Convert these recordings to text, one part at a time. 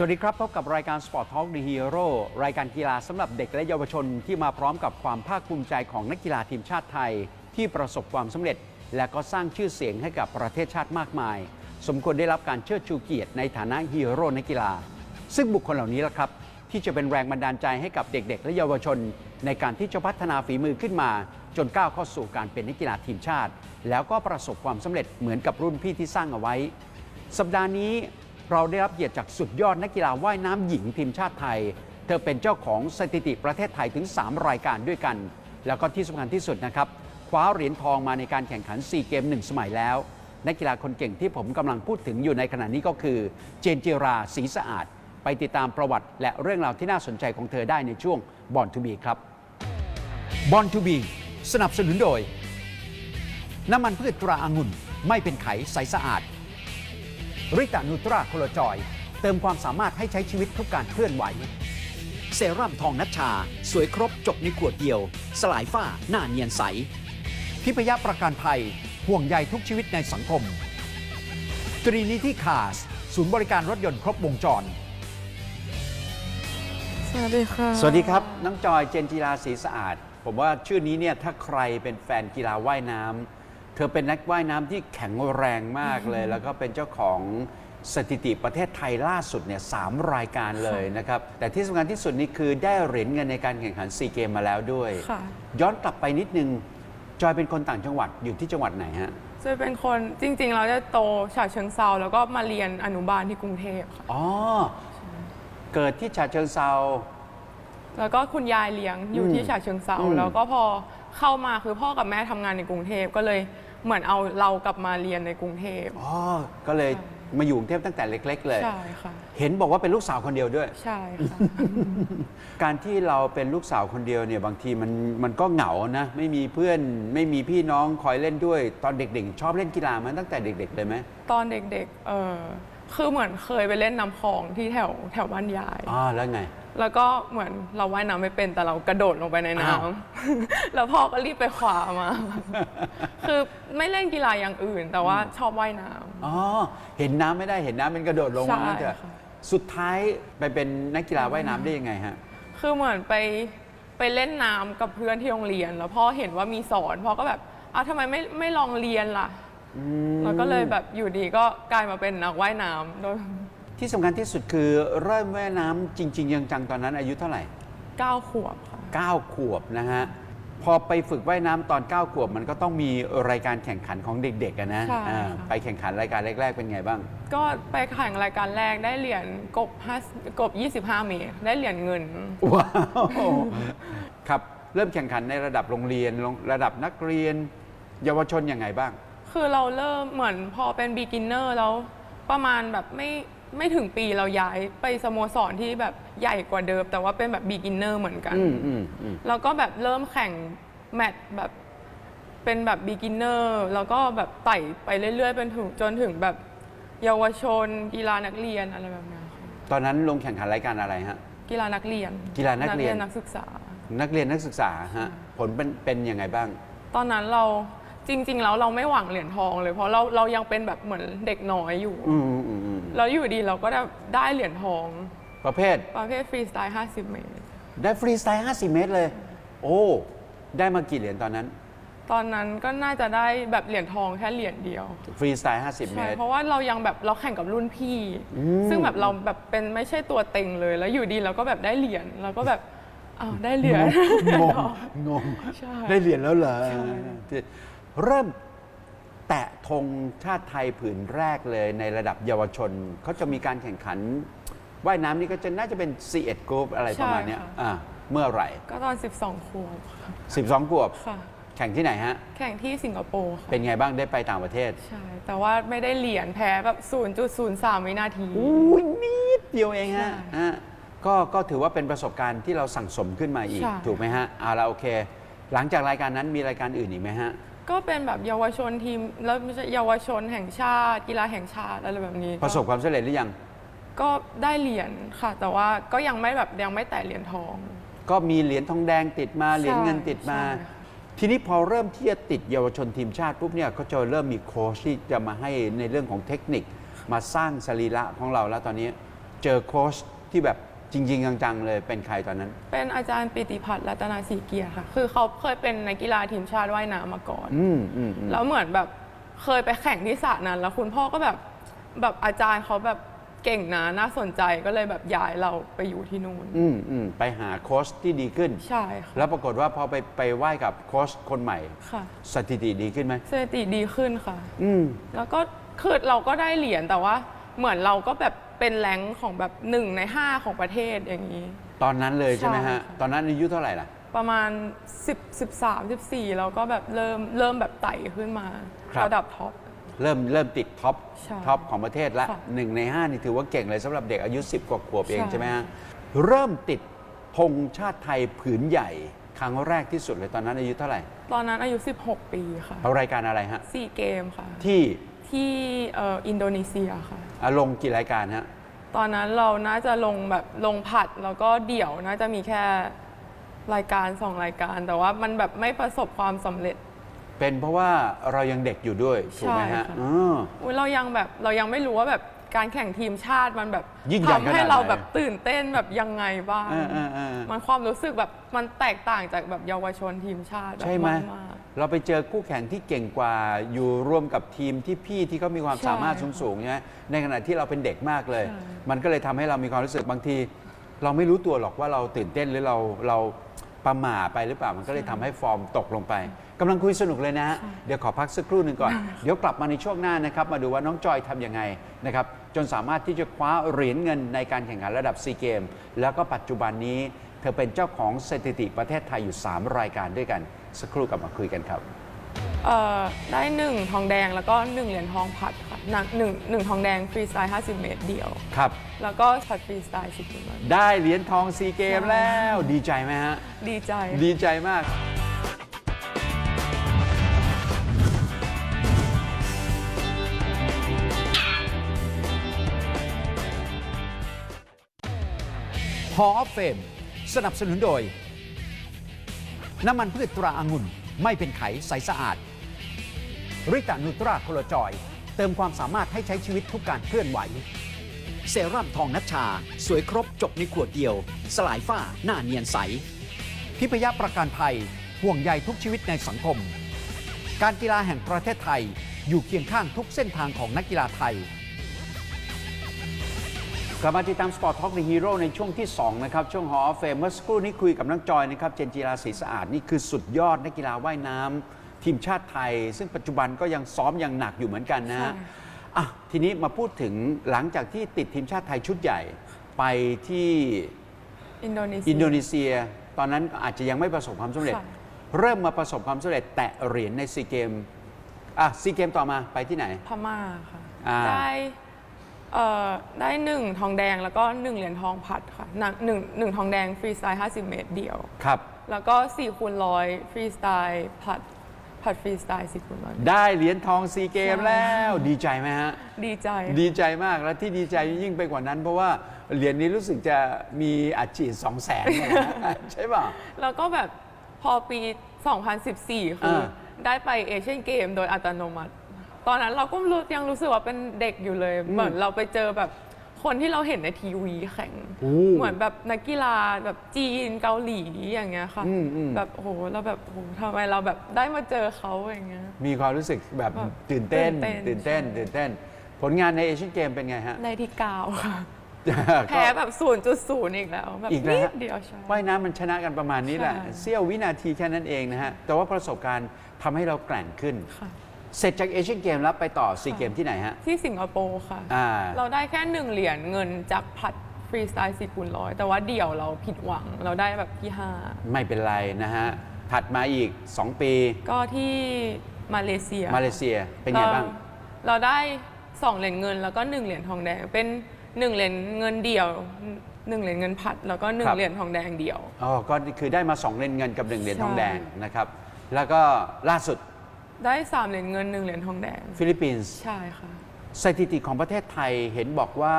สวัสดีครับ พบกับรายการ Sport Talk The Hero รายการกีฬาสำหรับเด็กและเยาวชนที่มาพร้อมกับความภาคภูมิใจของนักกีฬาทีมชาติไทย ที่ประสบความสำเร็จ และก็สร้างชื่อเสียงให้กับประเทศชาติมากมาย สมควรได้รับการเชิดชูเกียรติในฐานะฮีโร่นักกีฬา ซึ่งบุคคลเหล่านี้ละครับ ที่จะเป็นแรงบันดาลใจให้กับเด็ก ๆ และเยาวชน ในการที่จะพัฒนาฝีมือขึ้นมา จนก้าวเข้าสู่การเป็นนักกีฬาทีมชาติ แล้วก็ประสบความสำเร็จเหมือนกับรุ่นพี่ที่สร้างเอาไว้ สัปดาห์นี้ เราได้รับเกียรติจากสุดยอดนักกีฬาว่ายน้ำหญิงทีมชาติไทย เธอเป็นเจ้าของสถิติประเทศไทยถึง 3 รายการด้วยกัน แล้วก็ที่สำคัญที่สุดนะครับ คว้าเหรียญทองมาในการแข่งขัน 4 เกม 1 สมัยแล้ว นักกีฬาคนเก่งที่ผมกำลังพูดถึงอยู่ในขณะนี้ก็คือ เจนจิราศรีสะอาด ไปติดตามประวัติ และเรื่องราวที่น่าสนใจของเธอได้ในช่วงบอลทูบีครับบอลทูบีสนับสนุนโดย น้ำมันพืชตราอางุ่นไม่เป็นไขใสสะอาด ริตานูตราโคโลจอย เติมความสามารถให้ใช้ชีวิตทุกการเคลื่อนไหว เซรั่มทองนัชชา สวยครบจบในขวดเดียว สลายฝ้าหน้าเนียนใส พิพยาประกันภัย ห่วงใยทุกชีวิตในสังคมตรีนิที่คาสศูนย์บริการรถยนต์ครบวงจร สวัสดีค่ะ สวัสดีครับ น้องจอยเจนจีราศรีสะอาด ผมว่าชื่อนี้เนี่ยถ้าใครเป็นแฟนกีฬาว่ายน้ำ เธอเป็นนักว่ายน้ำที่แข็งแรงมากเลย แล้วก็เป็นเจ้าของสถิติประเทศไทยล่าสุดเนี่ยสามรายการเลยนะครับ แต่ที่สำคัญที่สุดนี่คือได้เหรียญเงินในการแข่งขันซีเกมมาแล้วด้วย ค่ะย้อนกลับไปนิดนึง จอยเป็นคนต่างจังหวัดอยู่ที่จังหวัดไหนฮะ จะเป็นคนจริง ๆ เราจะโตฉะเชิงเซาแล้วก็มาเรียนอนุบาลที่กรุงเทพค่ะอ๋อ เกิดที่ฉะเชิงเซา แล้วก็คุณยายเลี้ยงอยู่อืมที่ฉะเชิงเซาอืม แล้วก็พอเข้ามาคือพ่อกับแม่ทำงานในกรุงเทพก็เลย เหมือนเอาเรากลับมาเรียนในกรุงเทพ อ๋อ ก็เลยมาอยู่กรุงเทพตั้งแต่เล็ก ๆ เลย ใช่ค่ะ เห็นบอกว่าเป็นลูกสาวคนเดียวด้วย ใช่ค่ะ การที่เราเป็นลูกสาวคนเดียวเนี่ยบางทีมันมันก็เหงานะ ไม่มีเพื่อนไม่มีพี่น้องคอยเล่นด้วย ตอนเด็กๆ ชอบเล่นกีฬามาตั้งแต่เด็ก ๆ เลยไหมตอนเด็กๆ เออคือเหมือนเคยไปเล่นน้ำคลองที่แถวแถวบ้านยาย อ๋อแล้วไง แล้วก็เหมือนเราว่ายน้ำไม่เป็นแต่เรากระโดดลงไปในน้อ้าวำ แล้วพ่อก็รีบไปคว้ามา คือไม่เล่นกีฬาอย่างอื่น แต่ว่าชอบว่ายน้ำ อ๋อ เห็นน้ำไม่ได้เห็นน้ำมันกระโดดลงมาใช่นั่นเถอะค่ะ สุดท้ายไปเป็นนักกีฬาว่ายน้ำได้ยังไงฮะ คือเหมือนไปไปเล่นน้ำกับเพื่อนที่โรงเรียน แล้วพ่อเห็นว่ามีสอนพ่อก็แบบอ้าวทำไมไม่ไม่ลองเรียนล่ะ แล้วก็เลยแบบอยู่ดีก็กลายมาเป็นนักว่ายน้ำโดย ที่สำคัญที่สุดคือเริ่มว่ายน้ำจริง ๆ ยังจังตอนนั้นอายุเท่าไหร่เก้าขวบค่ะ 9 ขวบนะฮะ พอไปฝึกว่ายน้ำตอน 9 ขวบ มันก็ต้องมีรายการแข่งขันของเด็กๆอะนะใช่อ่าค่ะไปแข่งขันรายการแรก ๆ เป็นไงบ้าง ก็ไปแข่งรายการแรกได้เหรียญกบ5กบ 25 เมตร ได้เหรียญเงิน ว้าว ครับเริ่มแข่งขันในระดับโรงเรียนลงระดับนักเรียน เยาวชนยังไงบ้าง คือเราเริ่มเหมือนพอเป็น beginner แล้วประมาณแบบไม่ ไม่ถึงปีเราย้ายไปสโมสรที่แบบใหญ่กว่าเดิม แต่ว่าเป็นแบบ beginner เหมือนกัน อืมอืมอืมแล้วก็แบบเริ่มแข่งแมตช์แบบเป็นแบบ beginner แล้วก็แบบไต่ไปเรื่อยๆเป็นถึงจนถึงแบบเยาวชน กีฬานักเรียนอะไรแบบเนี้ยค่ะตอนนั้นลงแข่งขันรายการอะไรฮะ กีฬานักเรียนกีฬานักเรียน นักศึกษา นักเรียนนักศึกษาฮะผลเป็นเป็นยังไงบ้าง ตอนนั้นเรา จริง ๆ แล้วเราไม่หวังเหรียญทองเลย เพราะเราเรายังเป็นแบบเหมือนเด็กน้อยอยู่ อืมอืมอืมแล้วอยู่ดีเราก็ได้ได้เหรียญทอง ประเภทประเภทฟรีสไตล์ 50 เมตร ได้ฟรีสไตล์ 50 เมตรเลย โอ้ ได้มากี่เหรียญตอนนั้น ตอนนั้นก็น่าจะได้แบบเหรียญทองแค่เหรียญเดียว ฟรีสไตล์ 50 เมใช่ ตร เพราะว่าเรายังแบบเราแข่งกับรุ่นพี่ซึ่งแบบเราแบบเป็นไม่ใช่ตัวเต็งเลย แล้วอยู่ดีเราก็แบบได้เหรียญเราก็แบบอ้าวได้เหรียญ งงงงใช่ได้เหรียญแล้วเหรอใช่ เริ่มแตะธงชาติไทยผืนแรกเลยในระดับเยาวชน เขาจะมีการแข่งขันว่ายน้ำนี่ก็จะน่าจะเป็น C1 Group อะไรประมาณเนี้ยอ่าเมื่อไหร่ ก็ตอน 12ขวบค่ะ12ขวบ ค่ะ แข่งที่ไหนฮะ แข่งที่สิงคโปร์ค่ะเป็นไงบ้างได้ไปต่างประเทศใช่ แต่ว่าไม่ได้เหรียญแพ้แบบ 0.03 วินาทีอุ้ยนิดเดียวเองฮะใช่อะก็ก็ถือว่าเป็นประสบการณ์ที่เราสั่งสมขึ้นมาอีก ใช่ ถูกไหมฮะเอาละโอเค หลังจากรายการนั้นมีรายการอื่นอีกไหมฮะ ก็เป็นแบบเยาวชนทีมแล้วไม่ใช่เยาวชนแห่งชาติ กีฬาแห่งชาติอะไรแบบนี้ก็ประสบความสำเร็จหรือยัง ก็ได้เหรียญค่ะ แต่ว่าก็ยังไม่แบบยังไม่แตะเหรียญทอง ก็มีเหรียญทองแดงติดมาเหรียญเงินติดมา ใช่ค่ะทีนี้พอเริ่มที่จะติดเยาวชนทีมชาติปุ๊บเนี่ยก็จะเริ่มมีโค้ชที่จะมาให้ในเรื่องของเทคนิค มาสร้างสรีระของเราแล้วตอนนี้ เจอโค้ชที่แบบ จริง ๆ จังๆ เลยเป็นใครตอนนั้น เป็นอาจารย์ปิติพัฒน์รัตนาศรีเกียรติค่ะ คือเขาเคยเป็นนักกีฬาทีมชาติว่ายน้ำมาก่อน อืมอืมอืมแล้วเหมือนแบบเคยไปแข่งที่สระนั้น แล้วคุณพ่อก็แบบแบบอาจารย์เขาแบบเก่งนะน่าสนใจก็เลยแบบย้ายเราไปอยู่ที่นู่นอืมอืมไปหาโค้ชที่ดีขึ้น ใช่ค่ะแล้วปรากฏว่าพอไปไปไหว้กับโค้ชคนใหม่ ค่ะสถิติดีขึ้นไหมสถิติดีขึ้นค่ะ อืม แล้วก็คือเราก็ได้เหรียญแต่ว่าเหมือนเราก็แบบ เป็นแรงค์ของแบบหนึ่งในห้าของประเทศอย่างนี้ ตอนนั้นเลยใช่ไหมใช่ฮะค่ะตอนนั้นอายุเท่าไหร่ล่ะ ประมาณ 10 13 14เราก็แบบเริ่มเริ่มแบบไต่ขึ้นมาครับ ระดับท็อป เริ่มเริ่มติดท็อปใช่ท็อปของประเทศละค่ะหนึ่งในห้านี่ถือว่าเก่งเลยสำหรับเด็กอายุ 10 กว่าขวบเองใช่ ใช่ไหมฮะ เริ่มติดธงชาติไทยผืนใหญ่ ครั้งแรกที่สุดเลยตอนนั้นอายุเท่าไหร่ตอนนั้นอายุ 16 ปีค่ะเอารายการอะไรฮะ ซีเกมค่ะ ที่ ที่เอ่ออินโดนีเซียค่ะ อะลงกี่รายการฮะ ตอนนั้นเราน่าจะลงแบบลงผัดแล้วก็เดี่ยวน่าจะมีแค่รายการสองรายการ แต่ว่ามันแบบไม่ประสบความสำเร็จ เป็นเพราะว่าเรายังเด็กอยู่ด้วย ถูกไหมใช่ฮะค่ะอ๋ออุ๊ยเรายังแบบเรายังไม่รู้ว่าแบบการแข่งทีมชาติมันแบบยิ่งใหญ่ทำให้ขนาดไหนเราแบบตื่นเต้นแบบยังไงบ้างเออเออเออมันความรู้สึกแบบมันแตกต่างจากแบบเยาวชนทีมชาติแบบใช่ไหม มาก เราไปเจอคู่แข่งที่เก่งกว่าอยู่ร่วมกับทีมที่พี่ที่เขามีความใช่สามารถสูงๆใช่ไหมในขณะที่เราเป็นเด็กมากเลย ใช่ มันก็เลยทำให้เรามีความรู้สึกบางที เราไม่รู้ตัวหรอกว่าเราตื่นเต้นหรือเราเราประหม่าไปหรือเปล่ามันก็เลยทำให้ฟอร์มตกลงไปกำลังคุยสนุกเลยนะฮะเดี๋ยวขอพักสักครู่หนึ่งก่อน เดี๋ยวกลับมาในช่วงหน้านะครับ มาดูว่าน้องจอยทำยังไงนะครับจนสามารถที่จะคว้าเหรียญเงินในการแข่งขันระดับซีเกมแล้วก็ปัจจุบันนี้ เธอเป็นเจ้าของสถิติประเทศไทยอยู่ 3 รายการด้วยกัน สักครู่กลับมาคุยกันครับๆเอ่อได้หนึ่งทองแดงแล้วก็หนึ่งเหรียญทองผัดค่ะหนักหนึ่งหนึ่งทองแดงฟรีสไตล์50 เมตรเดียว ครับ แล้วก็ผัดฟรีสไตล์10กิโลได้เหรียญทองซีเกมใช่แล้วดีใจไหมฮะ ดีใจ ดีใจมากฮอเฟม สนับสนุนโดย น้ำมันพืชตราอางุ่นไม่เป็นไขใสสะอาดริตานูตราโคลจอย เติมความสามารถให้ใช้ชีวิตทุกการเคลื่อนไหว เซรั่มทองนัชชา สวยครบจบในขวดเดียว สลายฝ้าหน้าเนียนใสทิพยประกันภัยห่วงใยทุกชีวิตในสังคม การกีฬาแห่งประเทศไทยอยู่เคียงข้างทุกเส้นทางของนักกีฬาไทย กลับมาติดตาม Sport Talk The Hero ในช่วงที่ 2 นะครับ ช่วงหอเฟมเมื่อสักครู่นี้คุยกับน้องจอยนะครับ เจนจีราศรีสะอาด นี่คือสุดยอดนักกีฬาว่ายน้ำทีมชาติไทย ซึ่งปัจจุบันก็ยังซ้อมอย่างหนักอยู่เหมือนกันนะฮะใช่อะทีนี้มาพูดถึงหลังจากที่ติดทีมชาติไทยชุดใหญ่ ไปที่อินโดนีเซียอินโดนีเซีย ตอนนั้นอาจจะยังไม่ประสบความสำเร็จค่ะเริ่มมาประสบความสำเร็จแตะเหรียญในซีเกมอะซีเกมต่อมาไปที่ไหนพม่าค่ะอ่าได้ เอ่อได้หนึ่งทองแดงแล้วก็หนึ่งเหรียญทองผัดค่ะหนักหนึ่งหนึ่งทองแดงฟรีสไตล์50 เมตรเดียว ครับ แล้วก็4คูณร้อยฟรีสไตล์ผัดผัดฟรีสไตล์4คูณร้อยได้เหรียญทองซีเกมใช่แล้วดีใจไหมฮะ ดีใจ ดีใจมากแล้วที่ดีใจยิ่งไปกว่านั้น เพราะว่าเหรียญนี้รู้สึกจะมีอัดฉีดสองแสนใช่ป่ะ แล้วก็แบบพอปี 2014 คืออา ได้ไปเอเชียนเกมโดยอัตโนมัติ ตอนนั้นเราก็รู้ยังรู้สึกว่าเป็นเด็กอยู่เลย เหมือนเราไปเจอแบบคนที่เราเห็นในทีวีแข่ง โอ้เหมือนแบบนักกีฬาแบบจีนเกาหลีอย่างเงี้ยค่ะ อืมอืม แบบโอ้โหเราแบบโอ้โหทำไมเราแบบได้มาเจอเขาอย่างเงี้ย มีความรู้สึกแบบแบบตื่นเต้น ตื่ตื่นนเต้เต้น น ตื่นเต้น ผลงานในเอเชียนเกมเป็นไงฮะ ได้ที่เก้าค่ะก็แพ้แบบ 0.0 อีกแล้ว แบบอีกแล้นิวดเดียวใช่ ว่ายน้ำมันชนะกันประมาณนี้แหละ ใช่เสี้ยววินาทีแค่นั้นเองนะฮะ แต่ว่าประสบการณ์ทำให้เราแกร่งขึ้น ค่ะ เสร็จจากเอเชียนเกมแล้วไปต่อซีเกมที่ไหนฮะ ที่สิงคโปร์ค่ะ อ่า เราได้แค่หนึ่งเหรียญเงินจากผลัดฟรีสไตล์4คูณร้อยแต่ว่าเดี่ยวเราผิดหวังเราได้แบบที่ไม่เป็นไรนะฮะ ถัดมาอีก 2 ปี5ก็ที่มาเลเซียมาเลเซียเป็นไงบ้าง เราเราได้2เหรียญเงินแล้วก็1เหรียญทองแดงเป็น1เหรียญเงินเดี่ยว1เหรียญเงินผัดแล้วก็ครับ1เหรียญทองแดงเดี่ยว อ๋อก็คือได้มา 2เหรียญเงินกับ 1 เหรียญใช่ทองแดงนะครับ แล้วก็ล่าสุด ได้ 3 เหรียญเงิน 1 เหรียญทองแดง ฟิลิปปินส์ใช่ค่ะ สถิติของประเทศไทยเห็นบอกว่า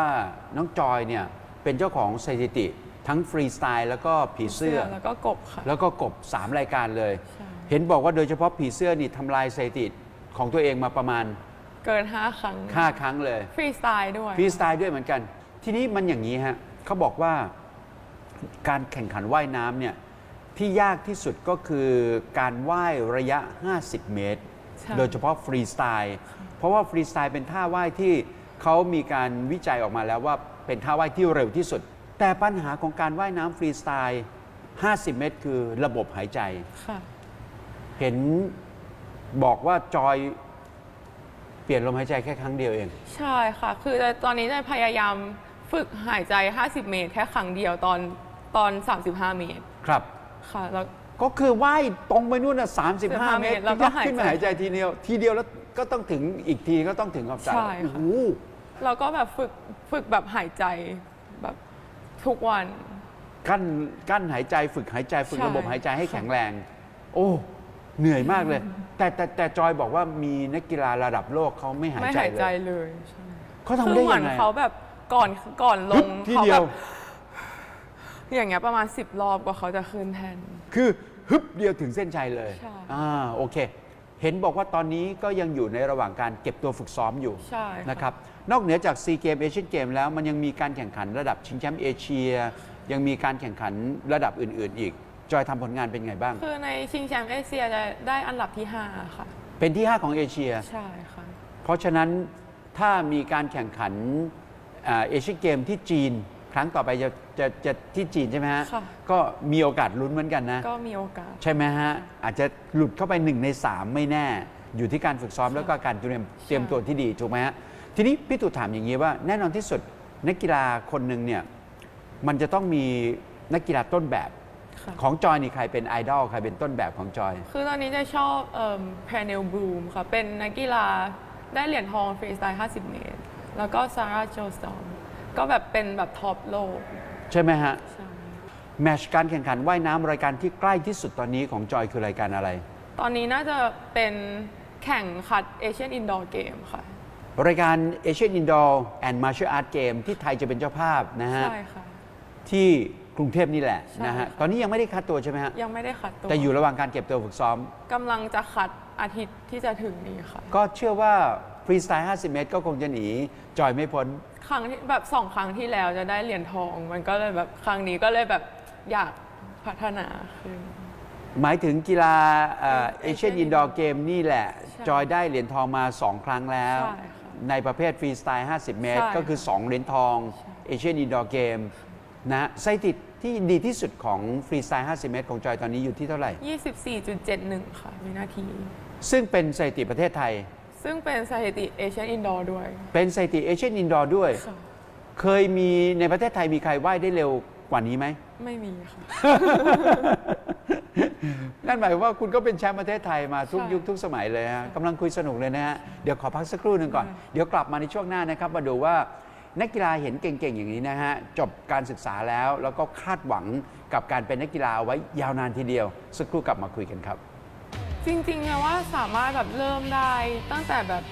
น้องจอยเนี่ยเป็นเจ้าของสถิติทั้งฟรีสไตล์แล้วก็ผีเสื้อ แล้วก็กบค่ะ แล้วก็กบ 3 รายการเลยใช่เห็นบอกว่าโดยเฉพาะผีเสื้อนี่ทำลายสถิติของตัวเองมาประมาณเกิน 5 ครั้ง5ครั้งเลย ฟรีสไตล์ด้วย ฟรีสไตล์ด้วยเหมือนกัน ทีนี้มันอย่างนี้ฮะเขาบอกว่าการแข่งขันว่ายน้ำเนี่ย ที่ยากที่สุดก็คือการว่ายระยะ 50 เมตร ใช่ โดยเฉพาะฟรีสไตล์เพราะว่าฟรีสไตล์เป็นท่าว่ายที่เขามีการวิจัยออกมาแล้วว่าเป็นท่าว่ายที่เร็วที่สุด แต่ปัญหาของการว่ายน้ำฟรีสไตล์ 50 เมตร คือระบบหายใจ ค่ะ เห็นบอกว่าจอยเปลี่ยนลมหายใจแค่ครั้งเดียวเอง ใช่ค่ะ คือตอนนี้จะพยายามฝึกหายใจ 50 เมตร แค่ครั้งเดียวตอนตอน 35 เมตร ครับ ค่ะแล้ว ก็คือว่ายตรงไปนู่นน่ะ35เมตรแล้วก็ยัขึ้นมาหาหายยใจ ใจทีเดียว ทีเดียวแล้วก็ต้องถึงอีกทีก็ต้องถึงขอบสระใช่ค่ะ โอ้โหเราก็แบบฝึกฝึกแบบหายใจแบบทุกวัน กั้นกั้นหายใจฝึกหายใจฝึกใช่ ระบบหายใจให้แข็งแรง โอ้ เหนื่อยมากเลย แต่แต่แต่จอยบอกว่ามีนักกีฬาระดับโลกเขาไม่หายไม่ใจหายเลใจยเลยใช่เขาคืทำได้เหมืยันงไง เขาแบบก่อนก่อนลงทีเขาเดีแบยว บ อย่างเงี้ยประมาณ 10 รอบกว่าเขาจะขึ้นแทนคือฮึบเดียวถึงเส้นชัยเลยใช่ อ่าโอเค เห็นบอกว่าตอนนี้ก็ยังอยู่ในระหว่างการเก็บตัวฝึกซ้อมอยู่ ใช่ค่ะ นะครับ นอกเหนือจากซีเกมเอเชียนเกมแล้วมันยังมีการแข่งขันระดับชิงแชมป์เอเชีย ยังมีการแข่งขันระดับอื่น ๆ อีก จอยทำผลงานเป็นไงบ้าง คือในชิงแชมป์เอเชียจะได้อันดับที่ 5 ค่ะ เป็นที่ 5 ของเอเชีย ใช่ค่ะ เพราะฉะนั้นถ้ามีการแข่งขันอ่าเอเชียนเกมที่จีน ครั้งต่อไปจะ จะจะที่จีนใช่ไหมฮะ ค่ะ ก็มีโอกาสลุ้นเหมือนกันนะ ก็มีโอกาส ใช่ไหมฮะ อาจจะหลุดเข้าไป1ใน3ไม่แน่ อยู่ที่การฝึกซ้อมแล้วก็การเตรียมเตรียมตัวที่ดีถูกไหมฮะ ทีนี้พี่ตู่ถามอย่างนี้ว่าแน่นอนที่สุดนักกีฬาคนหนึ่งเนี่ยมันจะต้องมีนักกีฬาต้นแบบค่ะ ของจอยนี่ใครเป็นไอดอลใครเป็นต้นแบบของจอย คือตอนนี้จะชอบเอ่อแพเนลบลูมค่ะ เป็นนักกีฬาได้เหรียญทองฟรีสไตล์ 50 เมตร แล้วก็ซาร่าโจสตอมก็แบบเป็นแบบท็อปโลก ใช่ไหมฮะใช่แมตชการแข่งขันว่ายน้ำรายการที่ใกล้ที่สุดตอนนี้ของจอยคือรายการอะไร ตอนนี้น่าจะเป็นแข่งขัดเอเชียนอินดอร์เกมค่ะ รายการ Asian Indoor and Martial Art Game ที่ไทยจะเป็นเจ้าภาพนะฮะใช่ค่ะ ที่กรุงเทพนี่แหละใช่นะฮะค่ะ ตอนนี้ยังไม่ได้คัดตัวใช่ไหมฮะยังไม่ได้ขัดตัวแต่อยู่ระหว่างการเก็บตัวฝึกซ้อม กำลังจะขัดอาทิตย์ที่จะถึงนี้ค่ะ ก็เชื่อว่าฟรีสไตล์ 50 เมตร ก็คงจะหนีจอยไม่พ้น ครั้งที่แบบสองครั้งที่แล้วจะได้เหรียญทอง มันก็เลยแบบครั้งนี้ก็เลยแบบอยากพัฒนาขึ้น หมายถึงกีฬาเอเชียน Asian อินดอร์เกมนี่แหละใช่จอยได้เหรียญทองมา 2 ครั้งแล้ว ใช่ค่ะในประเภทฟรีสไตล์ 50 เมตร ใช่ ก็คือ 2 เหรียญทองเอเชียนอินดอร์เกมนะสถิติที่ดีที่สุดของฟรีสไตล์ 50 เมตร ของจอยตอนนี้อยู่ที่เท่าไหร่ 24.71 ค่ะวินาที ซึ่งเป็นสถิติประเทศไทย ซึ่งเป็นสถิติเอเชียนอินดอร์ด้วย เป็นสถิติเอเชียนอินดอร์ด้วย ค่ะ เคยมีในประเทศไทยมีใครว่ายได้เร็วกว่านี้ไหม ไม่มีค่ะ นั่นหมายความว่าคุณก็เป็นแชมป์ประเทศไทยมาทุกใช่ ยุคทุกสมัยเลยฮะกำลังคุยสนุกเลยนะฮะ เดี๋ยวขอพักสักครู่หนึ่งก่อน เดี๋ยวกลับมาในช่วงหน้านะครับ มาดูว่านักกีฬาเห็นเก่งๆ อย่างนี้นะฮะ จบการศึกษาแล้วแล้วก็คาดหวังกับการเป็นนักกีฬาเอาไว้ยาวนานทีเดียว สักครู่กลับมาคุยกันครับ จริงๆนะว่าสามารถแบบเริ่มได้ตั้งแต่แบบ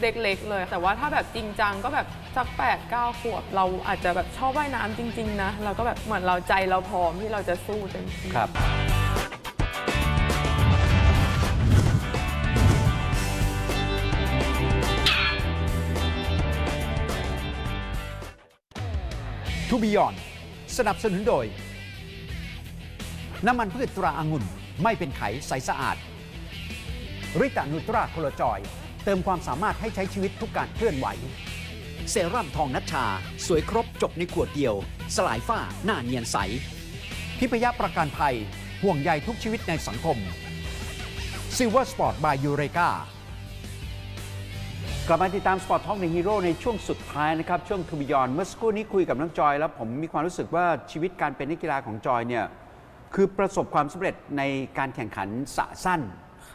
เด็กๆเลย แต่ว่าถ้าแบบจริงจังก็แบบสัก8ปดเก้าขวบ เราอาจจะแบบชอบว่ายน้ำจริง ๆ นะ เราก็แบบเหมือนเราใจเราพร้อมที่เราจะสู้เต็มที่ ครับ To Beyond สนับสนุนโดย น้ำมันพืชตราอางุ่น ไม่เป็นไขใสสะอาด ริตานูตราโคลจอย เติมความสามารถให้ใช้ชีวิตทุกการเคลื่อนไหว เซรั่มทองนัชชา สวยครบจบในขวดเดียว สลายฝ้าหน้าเนียนใส พิพยาประกันภัย ห่วงใยทุกชีวิตในสังคม Silver Sport by Eureka กลับมาติดตาม Sport Talk ในฮีโร่ในช่วงสุดท้ายนะครับ ช่วงทูบิยอนเมื่อสักครู่นี้คุยกับน้องจอย แล้วผมมีความรู้สึกว่าชีวิตการเป็นนักกีฬาของจอยเนี่ยคือประสบความสำเร็จในการแข่งขันสะสั้น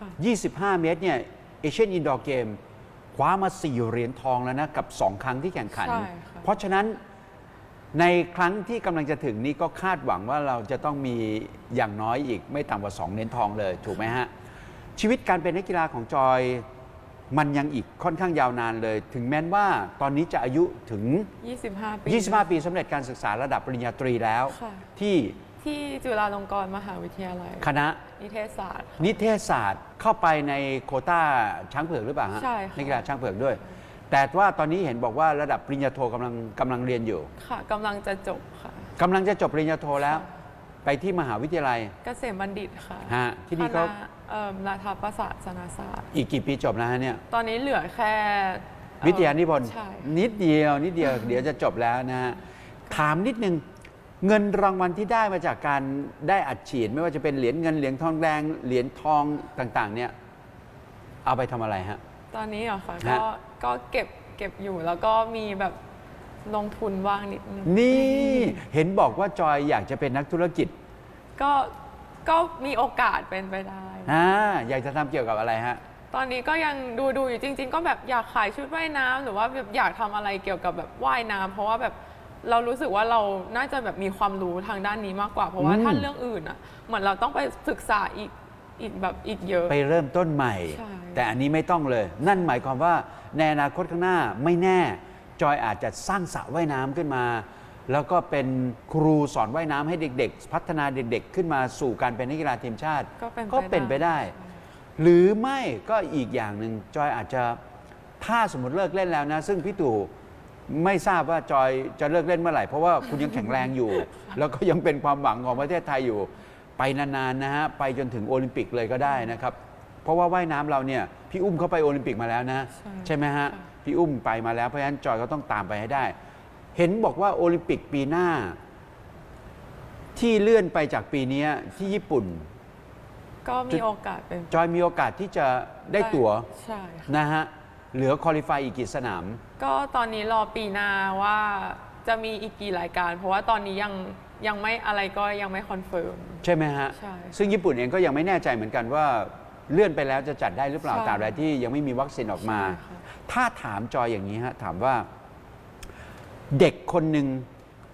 25 เมตรเนี่ยเอเชียนอินดอร์เกมคว้ามา 4 เหรียญทองแล้วนะ กับ 2 ครั้งที่แข่งขัน ใช่ค่ะ เพราะฉะนั้นในครั้งที่กำลังจะถึงนี้ก็คาดหวังว่าเราจะต้องมีอย่างน้อยอีกไม่ต่ำกว่า 2 เหรียญทองเลย ถูกไหมฮะ ชีวิตการเป็นนักกีฬาของจอย มันยังอีกค่อนข้างยาวนานเลย ถึงแม้ว่าตอนนี้จะอายุถึง 25 ปี 25 ปีสำเร็จการศึกษาระดับปริญญาตรีแล้ว ค่ะ ที่ ที่จุฬาลงกรณ์มหาวิทยาลัย คณะนิเทศศาสตร์ นิเทศศาสตร์เข้าไปในโควต้าช้างเผือกหรือเปล่าฮะใช่ค่ะนักกีฬาช้างเผือกด้วย แต่ว่าตอนนี้เห็นบอกว่าระดับปริญญาโทกำลังกำลังเรียนอยู่ค่ะกำลังจะจบค่ะ กำลังจะจบปริญญาโทแล้ว ไปที่มหาวิทยาลัย เกษมบัณฑิตค่ะฮะที่นี่คเขาณะเอ่อราฐประศาสนศาสตร์ อีกกี่ปีจบแล้วฮะเนี่ย ตอนนี้เหลือแค่เอ่อวิทยานิพนธ์ใช่นิดเดียวนิดเดียว เดี๋ยวจะจบแล้วนะฮะถามนิดนึง เงินรางวัลที่ได้มาจากการได้อัดฉีด ไม่ว่าจะเป็นเหรียญเงินเหรียญทองแดงเหรียญทองต่างๆ เนี่ย เอาไปทำอะไรฮะ ตอนนี้เหรอคะฮะ ก็ก็เก็บเก็บอยู่แล้วก็มีแบบลงทุนว่างนิดนึงนี่เห็นบอกว่าจอยอยากจะเป็นนักธุรกิจก็ก็มีโอกาสเป็นไปได้ อ่าอยากจะทำเกี่ยวกับอะไรฮะ ตอนนี้ก็ยังดูดูอยู่จริง ๆ ก็แบบอยากขายชุดว่ายน้ำหรือว่าแบบอยากทำอะไรเกี่ยวกับแบบว่ายน้ำเพราะว่าแบบ เรารู้สึกว่าเราน่าจะแบบมีความรู้ทางด้านนี้มากกว่า เพราะว่าอืม ถ้าเรื่องอื่นอะเหมือนเราต้องไปศึกษาอีกอีกแบบอีกเยอะ ไปเริ่มต้นใหม่ ใช่ แต่อันนี้ไม่ต้องเลย นั่นหมายความว่าในอนาคตข้างหน้าไม่แน่ จอยอาจจะสร้างสระว่ายน้ำขึ้นมา แล้วก็เป็นครูสอนว่ายน้ำให้เด็ก ๆ พัฒนาเด็ก ๆ ขึ้นมาสู่การเป็นนักกีฬาทีมชาติ ก็เป็นก็เป็นไปได้ หรือไม่ก็อีกอย่างหนึ่งจอยอาจจะถ้าสมมติเลิกเล่นแล้วนะ ซึ่งพี่ตู่ ไม่ทราบว่าจอยจะเลิกเล่นเมื่อไหร่ เพราะว่าคุณยังแข็งแรงอยู่ แล้วก็ยังเป็นความหวังของประเทศไทยอยู่ ไปนานๆนะฮะไปจนถึงโอลิมปิกเลยก็ได้นะครับ เพราะว่าว่ายน้ำเราเนี่ยพี่อุ้มเขาไปโอลิมปิกมาแล้วนะ ใช่ใช่ไหมฮะค่ะพี่อุ้มไปมาแล้วเพราะฉะนั้นจอยก็ต้องตามไปให้ได้ เห็นบอกว่าโอลิมปิกปีหน้า ที่เลื่อนไปจากปีนี้ที่ญี่ปุ่น ก็มีโอกาสเป็นจอยมีโอกาสที่จะได้ตั๋วใช่ค่ะนะฮะเหลือคอลิฟายอีกกี่สนาม ก็ตอนนี้รอปีหน้าว่าจะมีอีกกี่รายการ เพราะว่าตอนนี้ยังยังไม่อะไรก็ยังไม่คอนเฟิร์ม ใช่ไหมฮะ ใช่ซึ่งญี่ปุ่นเองก็ยังไม่แน่ใจเหมือนกันว่าเลื่อนไปแล้วจะจัดได้หรือเปล่าใช่ตราบใดที่ยังไม่มีวัคซีนออกมา ใช่ค่ะ ถ้าถามจอยอย่างนี้ฮะ ถามว่า เด็กคนหนึ่ง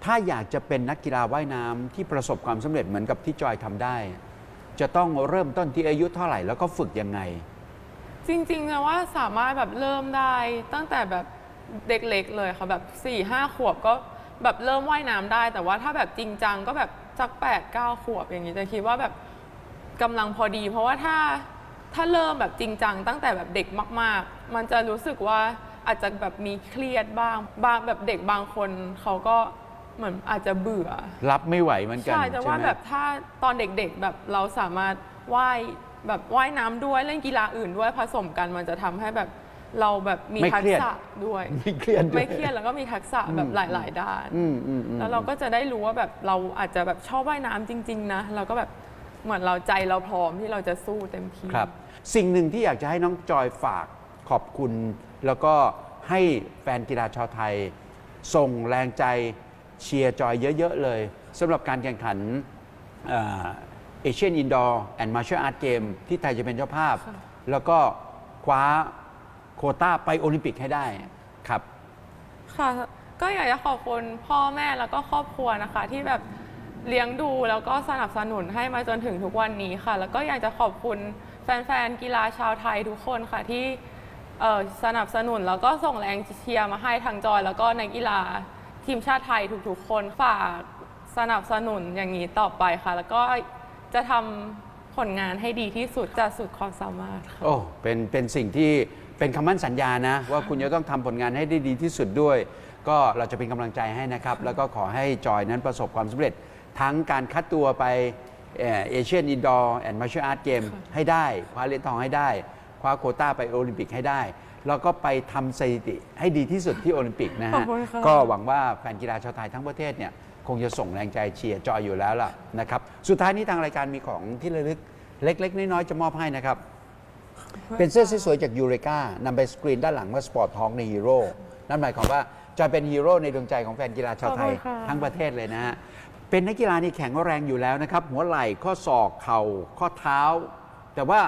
ถ้าอยากจะเป็นนักกีฬาว่ายน้ำที่ประสบความสำเร็จเหมือนกับที่จอยทำได้ จะต้องเริ่มต้นที่อายุเท่าไหร่แล้วก็ฝึกยังไง จริงๆนะว่าสามารถแบบเริ่มได้ตั้งแต่แบบ เด็กเล็กเลยค่ะแบบ4ี่ห้าขวบก็แบบเริ่มว่ายน้ำได้ แต่ว่าถ้าแบบจริงจังก็แบบสัก8ปดเก้าขวบอย่างนี้จะคิดว่าแบบกำลังพอดี เพราะว่าถ้าถ้าเริ่มแบบจริงจังตั้งแต่แบบเด็กมาก ๆ มันจะรู้สึกว่าอาจจะแบบมีเครียดบ้างบางแบบเด็กบางคนเขาก็เหมือนอาจจะเบื่อ รับไม่ไหวเหมือนกันใช่แต่ว่าไหมแบบถ้าตอนเด็กๆแบบเราสามารถว่ายแบบว่ายน้ำด้วยเล่นกีฬาอื่นด้วยผสมกันมันจะทำให้แบบ เราแบบมีไม่ทัเคกรียด ษะด้วย ไม่เครียดด้วย ไม่เครียดแล้วก็มีทักษะแบบหลาย ๆ ด้าน อืมอืมอืม แล้วเราก็จะได้รู้ว่าแบบเราอาจจะแบบชอบว่ายน้ำจริง ๆ นะ เราก็แบบเหมือนเราใจเราพร้อมที่เราจะสู้เต็มที่ ครับสิ่งหนึ่งที่อยากจะให้น้องจอยฝากขอบคุณ แล้วก็ให้แฟนกีฬาชาวไทย ส่งแรงใจเชียร์จอยเยอะ ๆ เลยสำหรับการแข่งขันเอเชียนอินดอร์แอนด์มาร์เชอร์อาร์ตเกมที่ไทยจะเป็นเจ้าภาพค่ะแล้วก็คว้า โควต้าไปโอลิมปิกให้ได้ครับ ค่ะ ก็อยากจะขอบคุณพ่อแม่แล้วก็ครอบครัวนะคะ ที่แบบเลี้ยงดูแล้วก็สนับสนุนให้มาจนถึงทุกวันนี้ค่ะ แล้วก็อยากจะขอบคุณแฟนๆกีฬาชาวไทยทุกคนค่ะที่เอ่อสนับสนุนแล้วก็ส่งแรงเชียร์มาให้ทางจอย แล้วก็ในกกีฬาทีมชาติไทยทุกๆ คนฝากสนับสนุนอย่างนี้ต่อไปค่ะ แล้วก็จะทำผลงานให้ดีที่สุดจะสุดความสามารถค่ะโอ้เป็นเป็นสิ่งที่ เป็นคำมั่นสัญญานะ ว่าคุณจะต้องทำผลงานให้ได้ดีที่สุดด้วย ก็เราจะเป็นกำลังใจให้นะครับ แล้วก็ขอให้จอยนั้นประสบความสำเร็จ ทั้งการคัดตัวไปเอเชียนอินดอร์แอนด์มาร์ชัลอาร์ตเกมให้ได้คว้าเหรียญทองให้ได้ คว้าโควต้าไปโอลิมปิกให้ได้ แล้วก็ไปทำสถิติให้ดีที่สุดที่โอลิมปิกนะขอฮะบคุณค่ะ ก็หวังว่าแฟนกีฬาชาวไทยทั้งประเทศเนี่ยคงจะส่งแรงใจเชียร์จอยอยู่แล้วล่ะนะครับ สุดท้ายนี้ทางรายการมีของที่ระลึกเล็ก ๆ น้อยๆจะมอบให้นะครับ เป็นเสื้อสวยๆจากยูเรกานำไปสกรีนด้านหลังว่าสปอร์ตทองในฮีโร่นั่นหมายความว่าจอยเป็นฮีโร่ในดวงใจของแฟนกีฬาชาวไทย ขอบคุณค่ะ ทั้งประเทศเลยนะฮะ เป็นนักกีฬานี่แข็งแรงอยู่แล้วนะครับ หัวไหล่ข้อศอกเข่าข้อเท้า แต่ว่า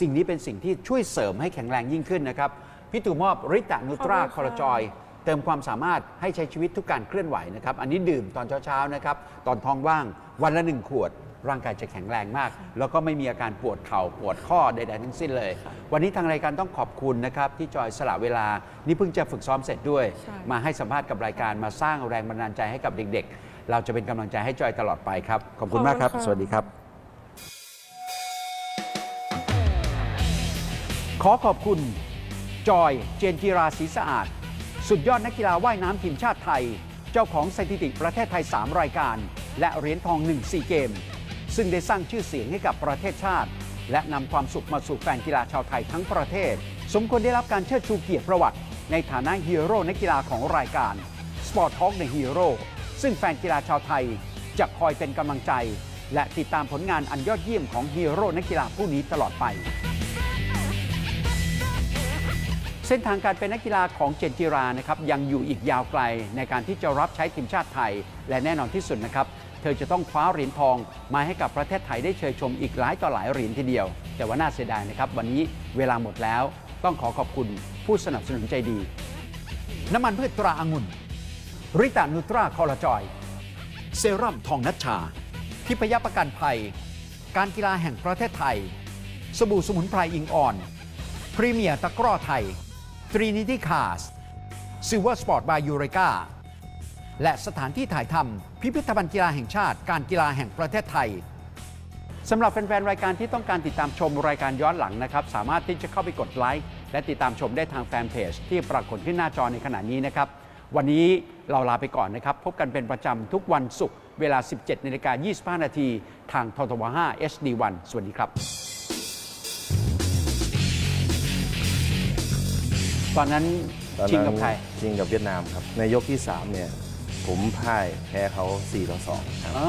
สิ่งนี้เป็นสิ่งที่ช่วยเสริมให้แข็งแรงยิ่งขึ้นนะครับ พี่ตู่มอบริตานูตราคอร์จอย เติมความสามารถให้ใช้ชีวิตทุกการเคลื่อนไหวนะครับ อันนี้ดื่มตอนเช้าๆนะครับ ตอนท้องว่างวันละหนึ่งขวด ร่างกายจะแข็งแรงมาก แล้วก็ไม่มีอาการปวดเข่าปวดข้อใดๆทั้งสิ้นเลย วันนี้ทางรายการต้องขอบคุณนะครับที่จอยสละเวลา นี่เพิ่งจะฝึกซ้อมเสร็จด้วยใช่มาให้สัมภาษณ์กับรายการมาสร้างแรงบันดาลใจให้กับเด็ก ๆ เราจะเป็นกำลังใจให้จอยตลอดไปครับขอบคุณมากครับ สวัสดีครับ ขอขอบคุณ จอย เจนจิราศรีสะอาด สุดยอดนักกีฬาว่ายน้ำทีมชาติไทย เจ้าของสถิติประเทศไทย 3 รายการ และเหรียญทอง 1 4 เกม ซึ่งได้สร้างชื่อเสียงให้กับประเทศชาติ และนำความสุขมาสู่แฟนกีฬาชาวไทยทั้งประเทศ สมควรได้รับการเชิดชูเกียรติประวัติ ในฐานะฮีโร่นักกีฬาของรายการ Sport Talk ในฮีโร่ซึ่งแฟนกีฬาชาวไทยจะคอยเป็นกำลังใจ และติดตามผลงานอันยอดเยี่ยมของฮีโร่นักกีฬาผู้นี้ตลอดไป เส้นทางการเป็นนักกีฬาของเจนจิรานะครับยังอยู่อีกยาวไกลในการที่จะรับใช้ทีมชาติไทย และแน่นอนที่สุดนะครับ เธอจะต้องคว้าเหรียญทอง มาให้กับประเทศไทยได้เชยชมอีกหลายต่อหลายเหรียญทีเดียว แต่ว่าน่าเสียดายนะครับ วันนี้เวลาหมดแล้ว ต้องขอขอบคุณผู้สนับสนุนใจดี น้ำมันพืชตราองุ่น ริตานูตราคอลลาจอย เซรั่มทองนัชชา ทิพยประกันภัย การกีฬาแห่งประเทศไทย สบู่สมุนไพรอิงอ่อน พรีเมียร์ตะกร้อไทย ทรีนิตี้คาสซิลเวอร์สปอร์ตบายยูเรกา และสถานที่ถ่ายทำพิพิธภัณฑ์กีฬาแห่งชาติ การกีฬาแห่งประเทศไทยสำหรับแฟนๆ รายการที่ต้องการติดตามชมรายการย้อนหลังนะครับ สามารถที่จะเข้าไปกดไลค์และติดตามชมได้ทางแฟนเพจที่ปรากฏขึ้นหน้าจอในขณะนี้นะครับ วันนี้เราลาไปก่อนนะครับ พบกันเป็นประจำทุกวันศุกร์เวลา 17นาฬิกา25 นาทีทางททว5 HD1 สวัสดีครับ ตอนนั้นตอนชิงกับใครชิงกับเวียดนามครับ ในยกที่ 3 เนี่ย ผมพ่ายแพ้เขา4ต่อ2ครับอ๋อ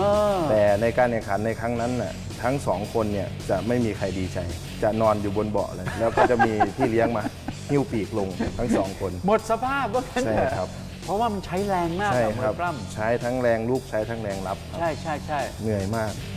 แต่ในการแข่งขันในครั้งนั้นน่ะทั้งสองคนเนี่ยจะไม่มีใครดีใจ จะนอนอยู่บนเบาะเลย แล้วก็จะมีพี่เลี้ยงมาหิ้วปีกลงทั้งสองคน หมดสภาพว่ากันใช่เถอะครับ เพราะว่ามันใช้แรงมากใช่อะมครัวบยปล้ใช้ทั้งแรงลุกใช้ทั้งแรงรับคำรับใช่ใช่ใช่เหนื่อยมากอ